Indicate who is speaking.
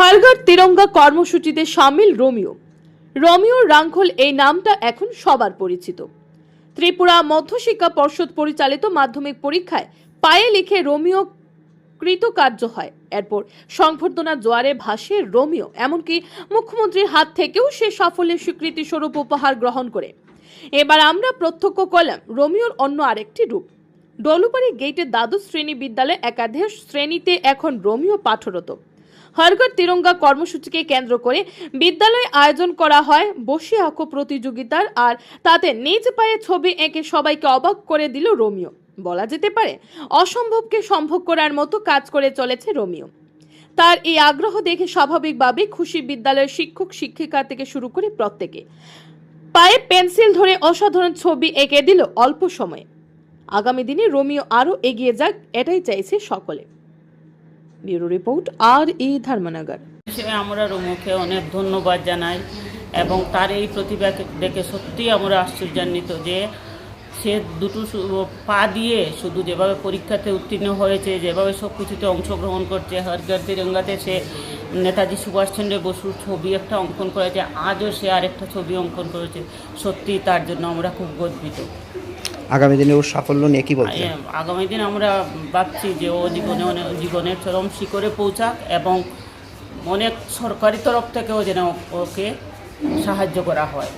Speaker 1: হরঘর তিরঙ্গা কর্মসূচিতে সামিল Romeo. Romeo Rangkhal এই নামটা এখন সবার পরিচিত। ত্রিপুরা মধ্যশিক্ষা পর্ষদ পরিচালিত মাধ্যমিক পরীক্ষায় পায়ে লিখে রোমিও কৃতকার্য হয়। এরপর সংবর্ধনা জোয়ারে ভাসে রোমিও, এমনকি মুখ্যমন্ত্রীর হাত থেকেও সে সাফল্যের স্বীকৃতি স্বরূপ উপহার গ্রহণ করে। এবার আমরা প্রত্যক্ষ করলাম রোমিওর অন্য আরেকটি রূপ। ডলুপাড়ি গেটের দ্বাদশ শ্রেণি বিদ্যালয়ে একাদশ শ্রেণীতে এখন রোমিও পাঠরত। হরঘর তিরঙ্গা কর্মসূচিকে কেন্দ্র করে বিদ্যালয়ে আয়োজন করা হয় বসে আঁকো প্রতিযোগিতার আর তাতে নিজ পায়ে ছবি এঁকে সবাইকে অবাক করে দিল রোমিও। বলা যেতে পারে অসম্ভবকে সম্ভব করার মতো কাজ করে চলেছে রোমিও। তার এই আগ্রহ দেখে স্বাভাবিকভাবেই খুশি বিদ্যালয়ের শিক্ষক, শিক্ষিকা থেকে শুরু করে প্রত্যেকে। পায়ে পেন্সিল ধরে অসাধারণ ছবি এঁকে দিল অল্প সময়ে। আগামী দিনে রোমিও আরও এগিয়ে যাক, এটাই চাইছে সকলে। ব্যুরো রিপোর্ট, আর ই ধর্মনগর।
Speaker 2: আমরা রুমুকে অনেক ধন্যবাদ জানাই এবং তার এই প্রতিভাকে দেখে সত্যি আমরা আশ্চর্যান্বিত যে সে দুটো পা দিয়ে শুধু যেভাবে পরীক্ষাতে উত্তীর্ণ হয়েছে, যেভাবে সব কিছুতে অংশগ্রহণ করছে হরঘর তিরঙ্গাতে সে নেতাজি সুভাষচন্দ্র বসুর ছবি একটা অঙ্কন করেছে, আজও সে আরেকটা ছবি অঙ্কন করেছে। সত্যি তার জন্য আমরা খুব গর্বিত।
Speaker 3: আগামী দিনে ওর সাফল্য নিয়ে কি বলতে
Speaker 2: আগামী দিন আমরা ভাবছি যে ও জীবনে, জীবনের চরম শিখরে পৌঁছাক এবং অনেক সরকারি তরফ থেকেও যেন ওকে সাহায্য করা হয়।